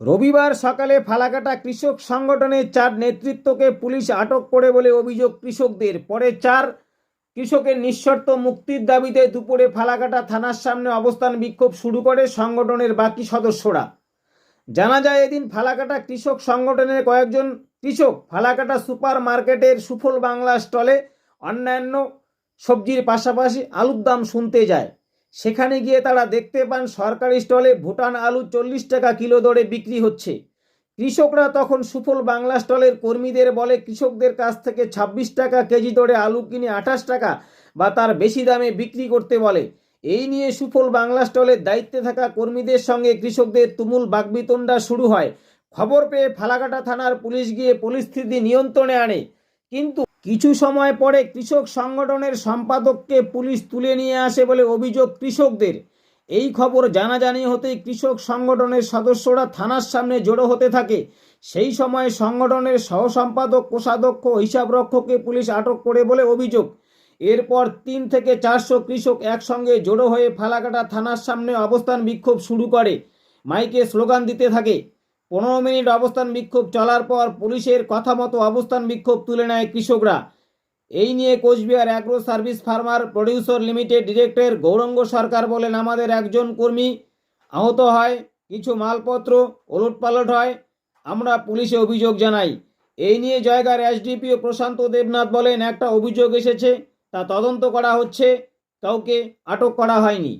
রবিবার সকালে ফালাকাটা কৃষক সংগঠনের চার নেতৃত্বকে পুলিশ আটক করে বলে অভিযোগ কৃষকদের। পরে চার কৃষকের নিঃশর্ত মুক্তির দাবিতে দুপুরে ফালাকাটা থানার সামনে অবস্থান বিক্ষোভ শুরু করে সংগঠনের বাকি সদস্যরা। জানা যায়, এদিন ফালাকাটা কৃষক সংগঠনের কয়েকজন কৃষক ফালাকাটা সুপার মার্কেটের সুফল বাংলা স্টলে অন্যান্য সবজির পাশাপাশি আলুর দাম শুনতে যায়। সেখানে গিয়ে তারা দেখতে পান সরকারি স্টলে ভুটান আলু চল্লিশ টাকা কিলো দরে বিক্রি হচ্ছে। কৃষকরা তখন সুফল বাংলা স্টলের কর্মীদের বলে, কৃষকদের কাছ থেকে ছাব্বিশ টাকা কেজি দরে আলু কিনে আঠাশ টাকা বা তার বেশি দামে বিক্রি করতে বলে। এই নিয়ে সুফল বাংলা স্টলের দায়িত্বে থাকা কর্মীদের সঙ্গে কৃষকদের তুমুল বাগবিতণ্ডা শুরু হয়। খবর পেয়ে ফালাকাটা থানার পুলিশ গিয়ে পরিস্থিতি নিয়ন্ত্রণে আনে। কিন্তু কিছু সময় পরে কৃষক সংগঠনের সম্পাদককে পুলিশ তুলে নিয়ে আসে বলে অভিযোগ কৃষকদের। এই খবর জানাজানি হতেই কৃষক সংগঠনের সদস্যরা থানার সামনে জড়ো হতে থাকে। সেই সময় সংগঠনের সহসম্পাদক, কোষাধ্যক্ষ ও হিসাবরক্ষককে পুলিশ আটক করে বলে অভিযোগ। এরপর তিন থেকে চারশো কৃষক একসঙ্গে জড়ো হয়ে ফালাকাটা থানার সামনে অবস্থান বিক্ষোভ শুরু করে। মাইকে স্লোগান দিতে থাকে। পনেরো মিনিট অবস্থান বিক্ষোভ চলার পর পুলিশের কথা মতো অবস্থান বিক্ষোভ তুলে নেয় কৃষকরা। এই নিয়ে Coochbehar agro service farmer producer limited director Gouranga Sarkar বলেন, আমাদের একজন কর্মী আহত হয়, কিছু মালপত্র ওলটপালট হয়, আমরা পুলিশে অভিযোগ জানাই। এই নিয়ে জয়গার এসডিপিও প্রশান্ত দেবনাথ বলেন, একটা অভিযোগ এসেছে, তা তদন্ত করা হচ্ছে, কাউকে আটক করা হয়নি।